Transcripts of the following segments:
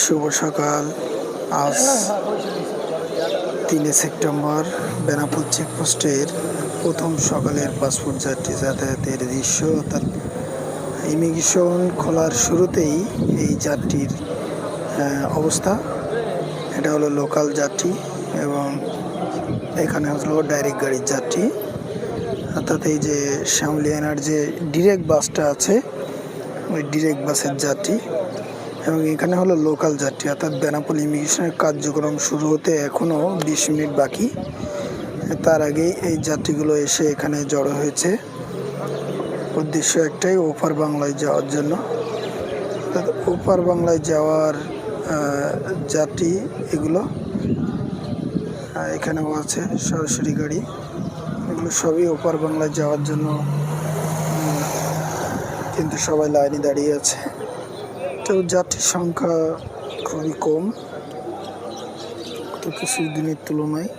শুভ সকাল। আজ তিনে সেপ্টেম্বর বেনাপুর চেকপোস্টের প্রথম সকালের পাসপোর্ট যাত্রী যাতায়াতের দৃশ্য। অর্থাৎ ইমিগ্রেশন খোলার শুরুতেই এই যাত্রীর অবস্থা। এটা হলো লোকাল যাত্রী এবং এখানে হলো ডাইরেক্ট গাড়ির যাত্রী। অর্থাৎ এই যে শ্যামলিয়ানার যে ডিরেক্ট বাসটা আছে, ওই ডিরেক্ট বাসের যাত্রী। এবং এখানে হলো লোকাল যাত্রী, অর্থাৎ বেনাপোল ইমিগ্রেশনের কার্যক্রম শুরু হতে এখনও বিশ মিনিট বাকি। তার আগেই এই যাত্রীগুলো এসে এখানে জড়ো হয়েছে। উদ্দেশ্য একটাই, ওপার বাংলায় যাওয়ার জন্য। অর্থাৎ ওপার বাংলায় যাওয়ার যাত্রী এগুলো এখানেও আছে সরাসরি গাড়ি। এগুলো সবই ওপার বাংলায় যাওয়ার জন্য কিন্তু সবাই লাইনে দাঁড়িয়ে আছে। তো যাত্রীর সংখ্যা খুবই কম তো কিছু দিনের তুলনায়।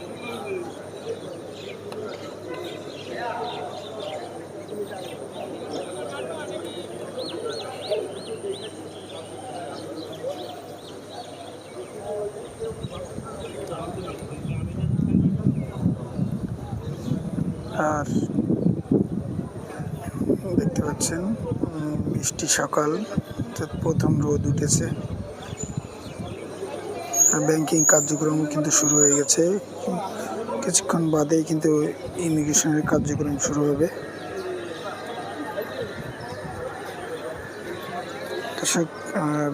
আর দেখতে পাচ্ছেন বৃষ্টি সকাল। অর্থাৎ প্রথম রোদ উঠেছে। ব্যাংকিং কার্যক্রম কিন্তু শুরু হয়ে গেছে। কিছুক্ষণ বাদেই কিন্তু ইমিগ্রেশনের কার্যক্রম শুরু হবে। দর্শক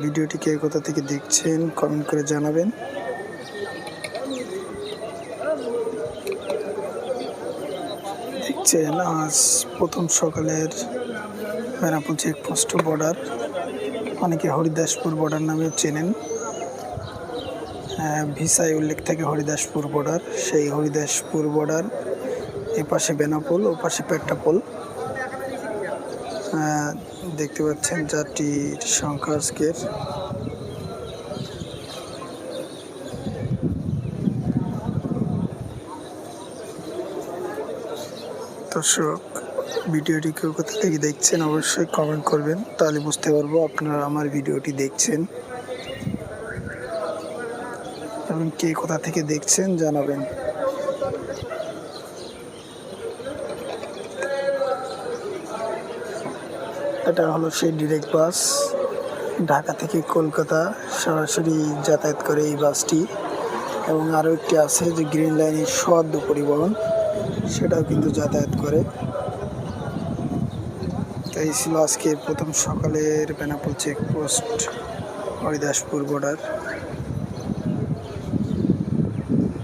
ভিডিওটি কে কোথা থেকে দেখছেন কমেন্ট করে জানাবেন। দেখছেন, আজ প্রথম সকালের বেনাপুর চেকপোস্ট বর্ডার অনেকে হরিদাসপুর বর্ডার নামে চেনেন। আহ, ভিসায় উল্লেখ থাকে হরিদাসপুর বর্ডার সেই হরিদাসপুর বর্ডার এ পাশে বেনাপোল ও পাশে পেট্টাপোল আহ, দেখতে পাচ্ছেন যাত্রীর সংখ্যা আজকের। দর্শক ভিডিওটি কেউ কোথা থেকে দেখছেন অবশ্যই কমেন্ট করবেন, তাহলে বুঝতে পারব আপনারা আমার ভিডিওটি দেখছেন। এবং কে কোথা থেকে দেখছেন জানাবেন। এটা হলো সেই ডিরেক্ট বাস ঢাকা থেকে কলকাতা সরাসরি যাতায়াত করে এই বাসটি এবং আরও একটি আছে যে গ্রিন লাইনের সদ্য পরিবহন, সেটাও কিন্তু যাতায়াত করে। তো এই ছিল আজকে প্রথম সকালের বেনাপোল চেকপোস্ট হরিদাসপুর বর্ডার